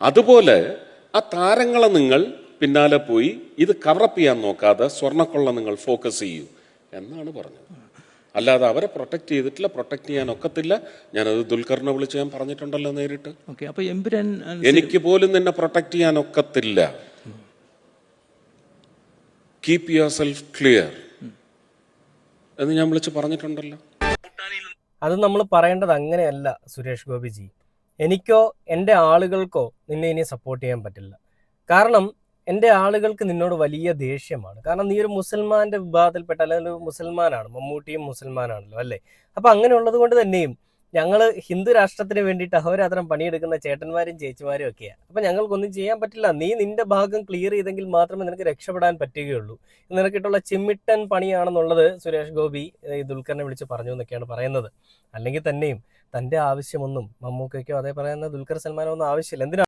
അതുപോലെ ആ താരങ്ങളെ നിങ്ങൾ പിന്നാലെ പോയി ഇത് കവറപ്പ് ചെയ്യാൻ നോക്കാതെ സ്വർണക്കൊള്ള നിങ്ങൾ ഫോക്കസ് ചെയ്യൂ എന്നാണ് പറഞ്ഞത്. അല്ലാതെ അവരെ പ്രൊട്ടക്ട് ചെയ്തിട്ടില്ല പ്രൊട്ടക്ട് ചെയ്യാൻ ഒക്കത്തില്ല. ഞാനത് ദുൽഖറിനെ വിളിച്ച് ഞാൻ പറഞ്ഞിട്ടുണ്ടല്ലോ നേരിട്ട്. എനിക്ക് പോലും നിന്നെ പ്രൊട്ടക്ട് ചെയ്യാൻ ഒക്കത്തില്ല. കീപ് യുവർ സെൽഫ് ക്ലിയർ എന്ന് ഞാൻ വിളിച്ച് പറഞ്ഞിട്ടുണ്ടല്ലോ. അത് നമ്മൾ പറയേണ്ടത് അങ്ങനെയല്ല സുരേഷ് ഗോപിജി. എനിക്കോ എന്റെ ആളുകൾക്കോ നിന്നെ ഇനി സപ്പോർട്ട് ചെയ്യാൻ പറ്റില്ല. കാരണം എന്റെ ആളുകൾക്ക് നിന്നോട് വലിയ ദേഷ്യമാണ്. കാരണം നീ ഒരു മുസൽമാന്റെ വിഭാഗത്തിൽപ്പെട്ട അല്ലെങ്കിൽ ഒരു മുസൽമാനാണ് മമ്മൂട്ടിയും മുസൽമാനാണല്ലോ അല്ലേ? അപ്പം അങ്ങനെയുള്ളത് കൊണ്ട് തന്നെയും ഞങ്ങൾ ഹിന്ദു രാഷ്ട്രത്തിന് വേണ്ടിയിട്ട് അഹോരാത്രം പണിയെടുക്കുന്ന ചേട്ടന്മാരും ചേച്ചിമാരും ഒക്കെയാണ് അപ്പം ഞങ്ങൾക്കൊന്നും ചെയ്യാൻ പറ്റില്ല. നീ നിന്റെ ഭാഗം ക്ലിയർ ചെയ്തെങ്കിൽ മാത്രമേ നിനക്ക് രക്ഷപ്പെടാൻ പറ്റുകയുള്ളൂ. നിനക്കിട്ടുള്ള ചിമ്മിട്ടൻ പണിയാണെന്നുള്ളത് സുരേഷ് ഗോപി ദുൽഖറിനെ വിളിച്ച് പറഞ്ഞു എന്നൊക്കെയാണ് പറയുന്നത്. അല്ലെങ്കിൽ തന്നെയും തന്റെ ആവശ്യമൊന്നും മമ്മൂക്കയ്ക്കോ അതേ പറയുന്ന ദുൽഖർ സൽമാനോ ഒന്നും ആവശ്യമില്ല. എന്തിനാ